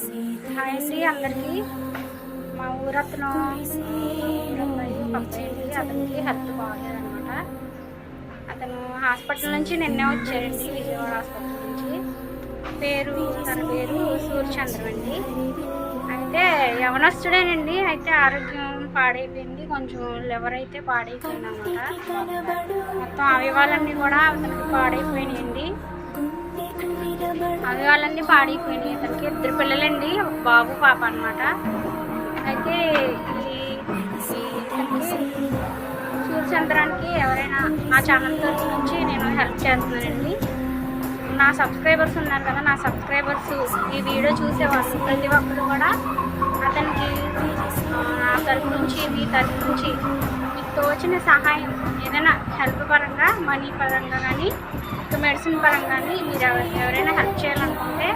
Hi అండి అందరికీ. మా ఊరతను పంపేయండి అతనికి హెల్త్ బాగాలేదనమాట. అతను హాస్పిటల్ నుంచి నిన్నే వచ్చాడండి విజయవాడ హాస్పిటల్ నుంచి. పేరు తన పేరు సూర్యచంద్రం అండి అయితే యవనస్తుడేనండి. అయితే ఆరోగ్యం పాడైపోయింది. కొంచెం లివర్ అయితే పాడైపోయింది అనమాట మొత్తం అవయవాలన్నీ కూడా అతనికి పాడైపోయినాయండి. అవయవాలన్నీ పాడైపోయినాయి. అతనికి ఇద్దరు పిల్లలండి ఒక బాబు పాప అనమాట అయితే ఈ సూర్యచంద్రానికి ఎవరైనా నా ఛానల్ తరఫు నుంచి నేను హెల్ప్ చేస్తున్నానండి. నా సబ్స్క్రైబర్స్ ఉన్నారు కదా నా సబ్స్క్రైబర్స్ ఈ వీడియో చూసేవాళ్ళు ప్రతి ఒక్కరు కూడా అతనికి నా తరఫు నుంచి మీ తరఫు నుంచి మీకు తోచిన సహాయం ఏదైనా పరంగా మనీ పరంగా కానీ మెడిసిన్ పరంగా కానీ మీరు ఎవరైనా హెల్ప్ చేయాలనుకుంటే